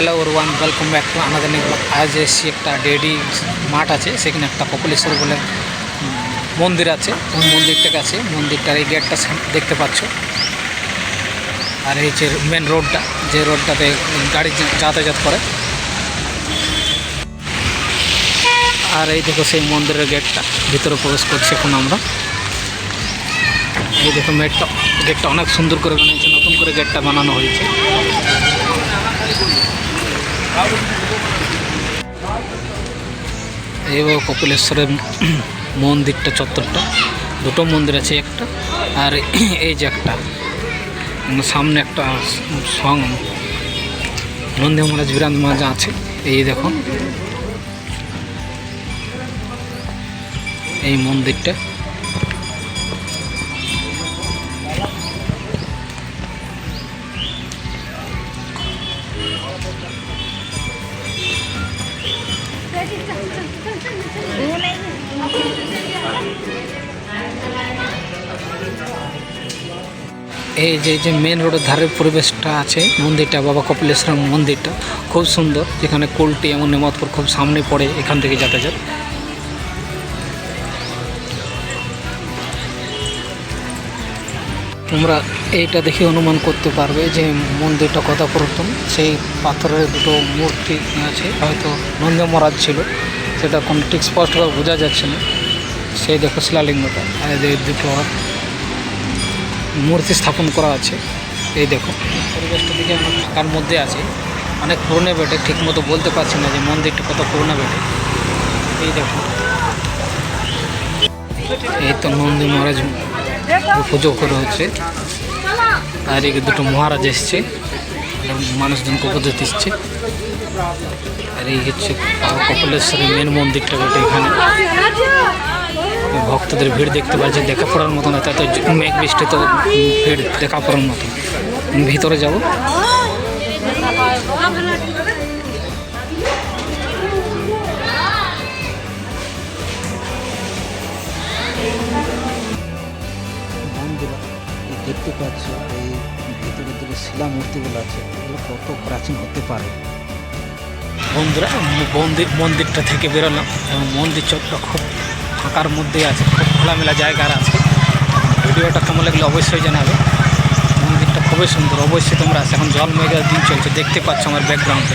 Hello one welcome back to আমাদের আজ এসছি একটা ডেডি মাঠ আছে, সেখানে একটা কপিলেশ্বর বলে মন্দির আছে। ওই মন্দিরটা কাছে, মন্দিরটার এই গেটটা দেখতে পাচ্ছ। আর এই যে মেন রোডটা যে রোডটাতে গাড়ি যাতায়াত করে। আর এই দেখো সেই মন্দিরের গেটটা, ভিতরে প্রবেশ করছি এখন আমরা। এই দেখো মেটটা, গেটটা অনেক সুন্দর করে বানিয়েছে, নতুন করে গেটটা বানানো হয়েছে। হলো কপিলেশ্বরের মন্দিরটা, চত্বরটা। দুটো মন্দির আছে একটা, আর এই যে একটা। সামনে একটা সং নন্দী মহারাজ, বিরাজ মহারাজ আছে। এই দেখো। এই মন্দিরটা। এই যে যে মেন রোডের ধারের পরিবেশটা আছে, মন্দিরটা, বাবা কপিলেশ্বর মন্দিরটা, খুব সুন্দর। যেখানে কুলটি এমন নেমতপুর খুব সামনে পড়ে এখান থেকে যাতায়াত। তোমরা এইটা দেখে অনুমান করতে পারবে যে মন্দিরটা কত পুরাতন। সেই পাথরের দুটো মূর্তি আছে, হয়তো নন্দ মহারাজ ছিল। সেটা কোনো ঠিক স্পষ্টভাবে বোঝা যাচ্ছে না। সেই দেখো শিলালিঙ্গটা, আর এদের দুটো মূর্তি স্থাপন করা আছে, এই দেখো। পরিবেশটা দিকে আমার ফাঁকার মধ্যে আছে। অনেক পুরনো বেটে ঠিক মতো বলতে পারছি না যে মন্দিরটা কত পুরনো বেটে। এই দেখো। এই তো নন্দী মহারাজ পুজো করা হচ্ছে। আর এই দুটো মহারাজ এসছে। মানুষজনকে উপদেশ দিচ্ছে আর এই হচ্ছে কপিলেশ্বরের মেন মন্দিরটা বেটে এখানে। ভক্তদের ভিড় দেখতে পাচ্ছি দেখা পড়ার মতো না তাতে মেঘ বৃষ্টি তো ভিড় দেখা পড়ার মতো ভিতরে যাব। দেখতে পাচ্ছ, এই ভিতরে ভিতরে শিলা মূর্তিগুলো আছে, এগুলো কত প্রাচীন হতে পারে। বন্ধুরা মন্দির মন্দিরটা থেকে বেরোলাম এবং মন্দির চোখটা খুব ফাঁকার মধ্যে আছে, খুব খোলামেলা জায়গার আছে। ভিডিওটা কেমন লাগলে অবশ্যই জানাবে। মন্দিরটা খুবই সুন্দর, অবশ্যই তোমরা আছে। এখন জল মেঘের দিন চলছে, দেখতে পাচ্ছ আমার ব্যাকগ্রাউন্ডে